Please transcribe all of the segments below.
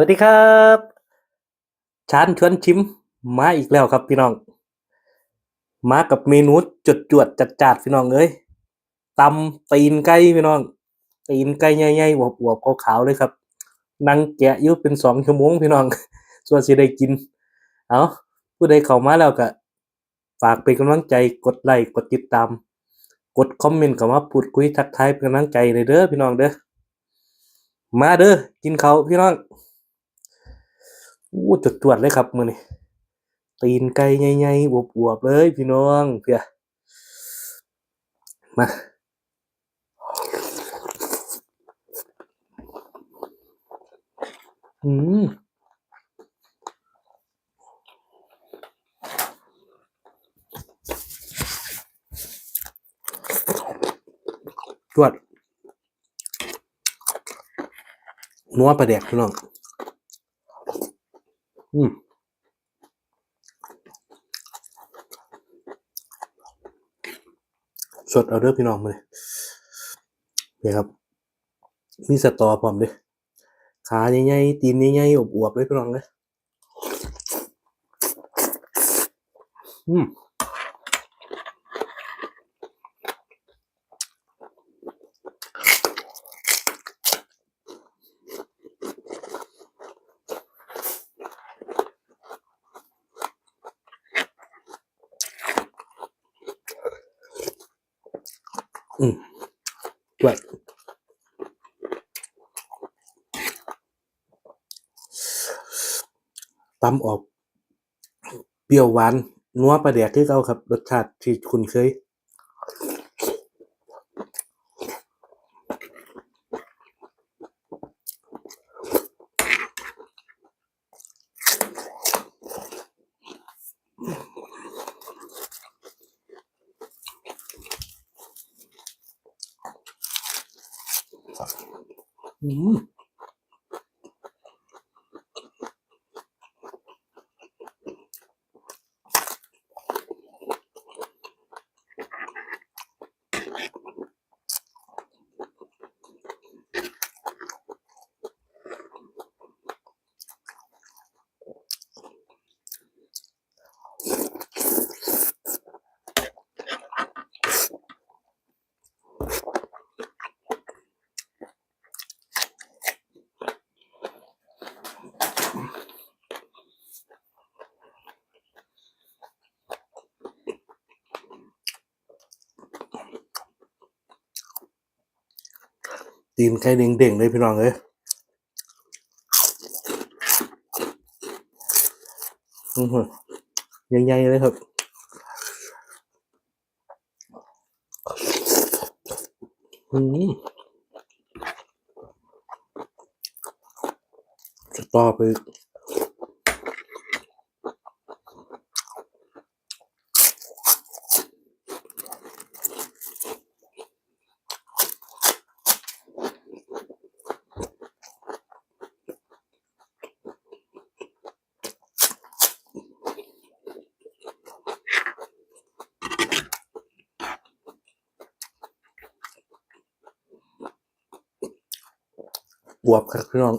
วัสดีครับชานชวนชิมมาอีกแล้วครับพี่น้อง มากับเมนูจดจวดจัดจาดพี่น้องเอ้ยตำตีนไก่พี่น้อง ตีนไก่ใหญ่ๆอวๆขาวๆเลยครับนั่งแกะยู่เป็นสองชั่วโมงพี่น้อง ส่วนสิได้กิน เอาผู้ใดเข้ามาแล้วก็ฝากเป็นกำลังใจกดไลค์กดติดตาม กดคอมเมนต์เข้ามาพูดคุยทักทายเป็นกำลังใจเลยเด้อพี่น้องเด้อมาเด้อกินเขาพี่น้อง อู้จุดจวดๆเลยครับมือนี่ตีนไก่ใหญ่ๆอวบๆเลยพี่น้องเพียมาอืมจวดนัวปลาแดกพี่น้อง อืมสดเอาเด้อพี่น้องมาเลยนี่ครับ มีสตอพร้อมด้วยขาใหญ่ๆตีนใหญ่ๆอวบเลยพี่น้องเลยอืม ด้วยตำออก เปรี้ยวหวานนัวปลาแดกที่เก่าครับ รสชาติที่คุณเคย อื ตีนไก่เด้งๆเลยพี่น้องเอ้ยยังไงเลยครับอืมสตอไป บวบครับพี่น้อง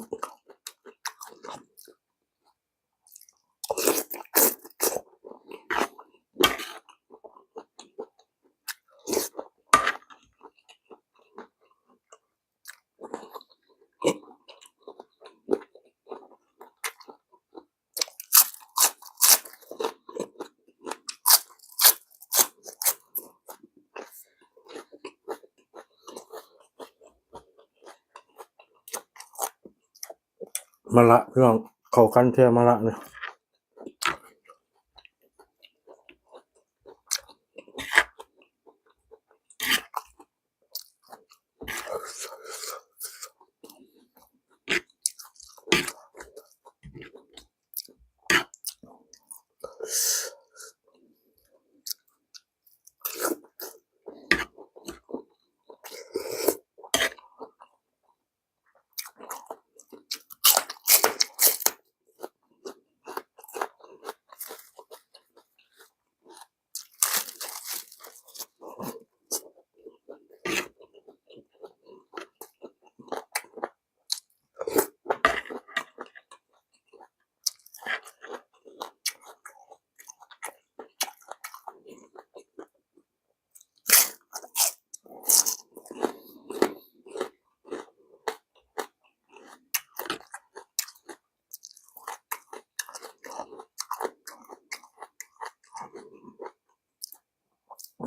มะละพี่น้องเขากันเทียมะละเนี่ย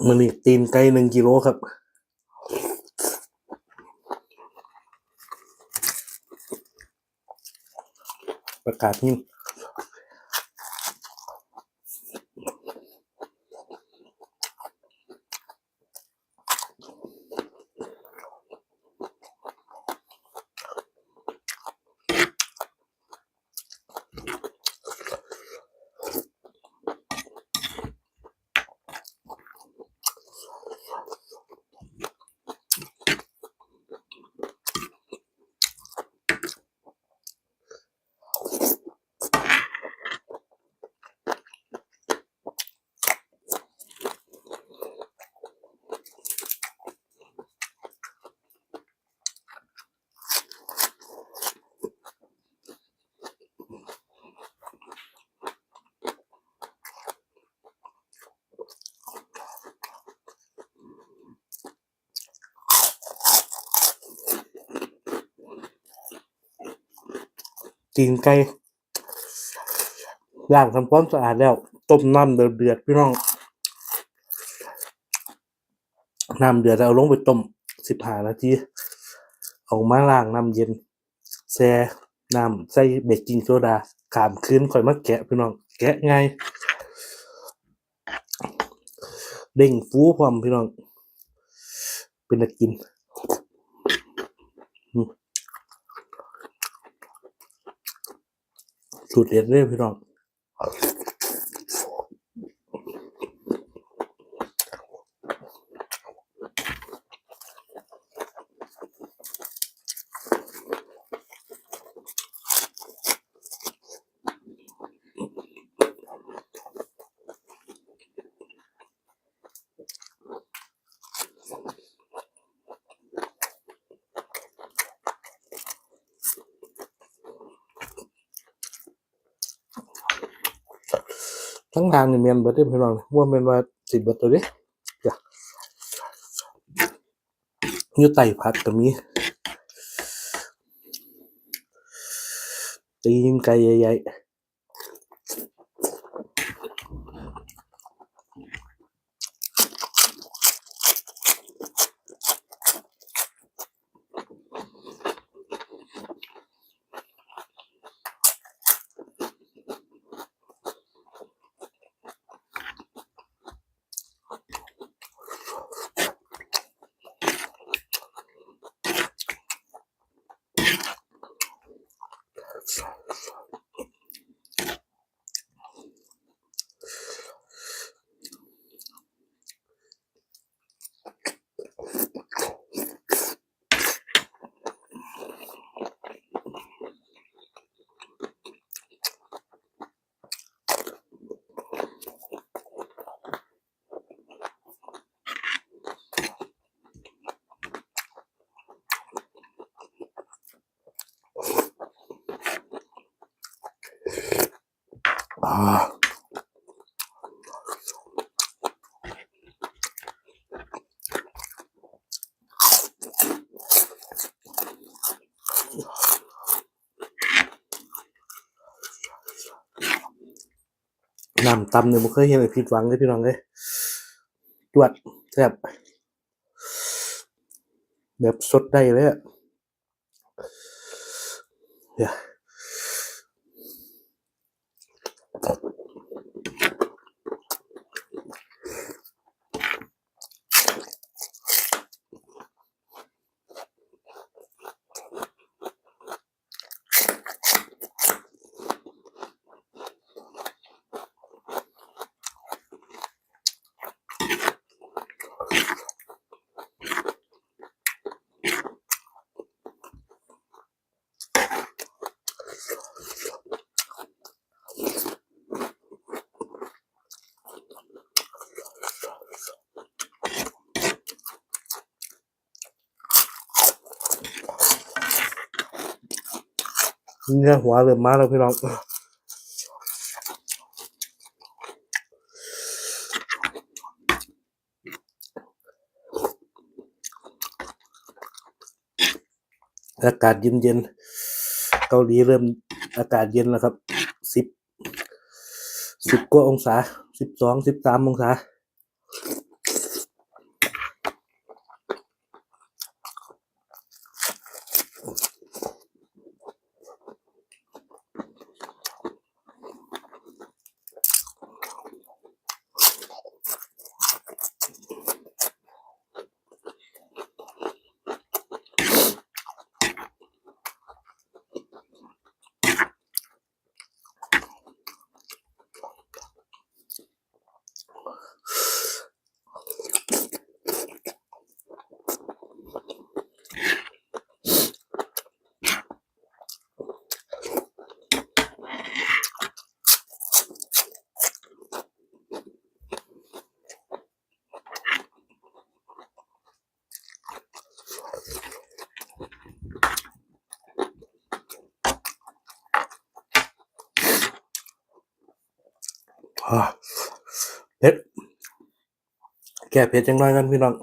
มันนี่ตีนไก่หนึ่งกิโลครับ ประกาศนี่ ตีนไก่ล้างทำความสะอาดแล้วต้มน้ำเดือดๆพี่น้องน้ำเดือดเอาลงไปต้มสิบห้านาทีเอามาล้างน้ำเย็นแช่น้ำใส่เบกกิ้งโซดาขามคืนค่อยมาแกะพี่น้อง แกะง่ายเด้งฟูพร้อมพี่น้อง เป็นตะกินอืม สูตรเด็ดเลยพี่น้อง ทั้งทางนี่แม่นเบิดเด้อพี่น้องว่าเม่นว่าสิเบิดตัวเด้จ้ะอยู่ใต้ผัดก็มีตีมไก่ใหญ่ๆ น้ำตำเนี่ยบ่เคยเห็นไอ้ผิดหวังเลยพี่น้องเลยจวดแซ่บแบบสดได้เลยอะเดี๋ยว เนื้อหัวเริ่มมาแล้วพี่น้องอากาศเย็นๆเกาหลีเริ่มอากาศเย็นแล้วครับสิบสิบกว่าองศาสิบสองสิบสามองศา อ่า เผ็ดแก้เผ็ดจังน้อยกันพี่น้อง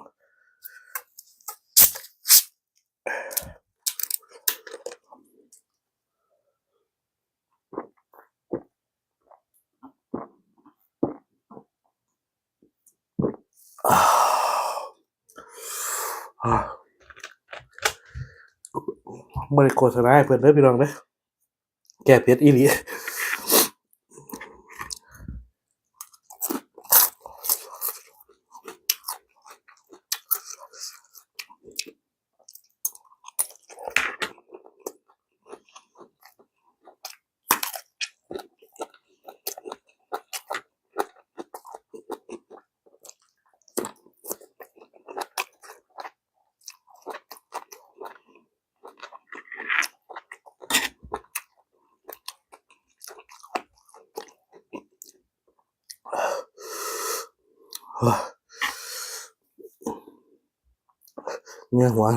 อ่าอ่าบริโฆษณาให้เพื่อนเด้อพี่น้องเด้อแก้เผ็ดอีหลี เนี่ยหัว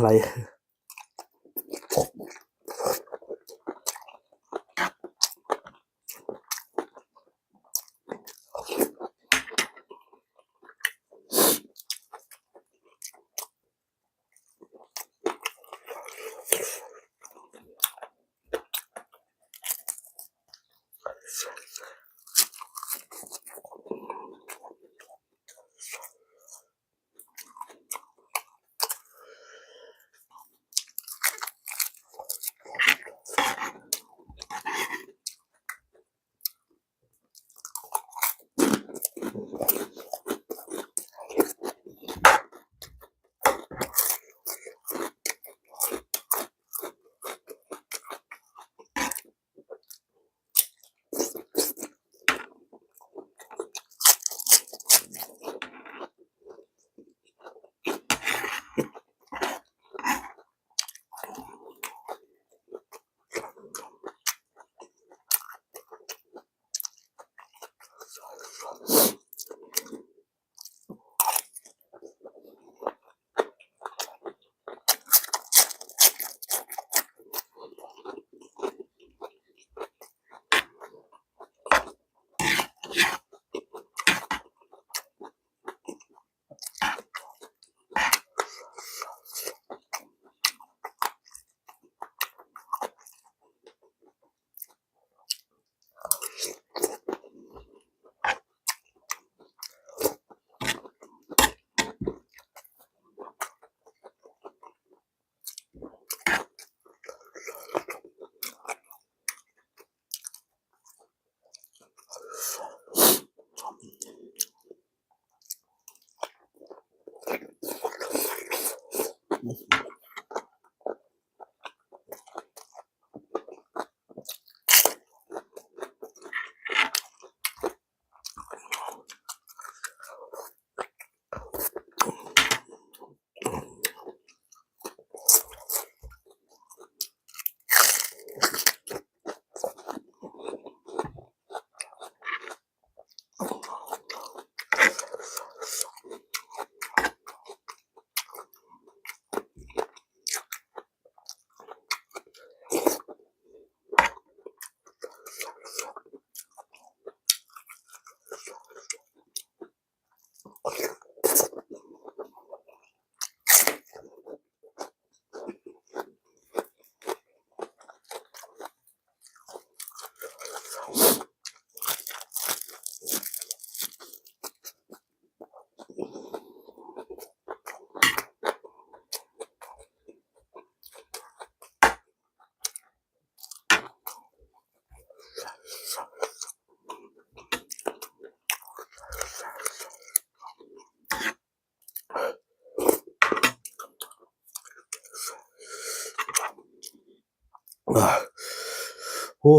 โอ้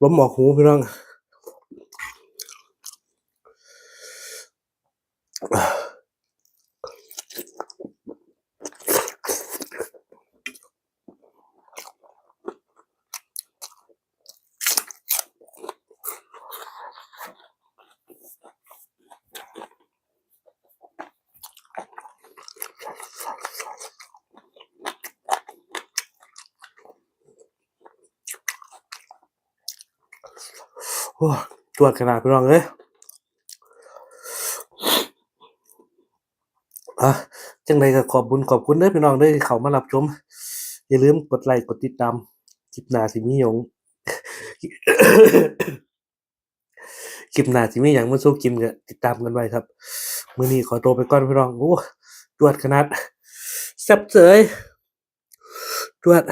ล้มหมอกหูพี่น้อง อ่าโอ้จวดขนาดพี่น้องเอ้ยอะจังใดก็ขอบบุญขอบคุณเด้อพี่น้องเด้อเขามารับชม อย่าลืมกดไลค์กดติดตามคลิปหน้าสิมีหยงคลิปหน้าสิมีหยังมาสู้กินก็ติดตามกันไว้ครับมื้อนี้ขอตัวไปก่อนพี่น้องโอ้จวดขนาดแซ่บเสยจวด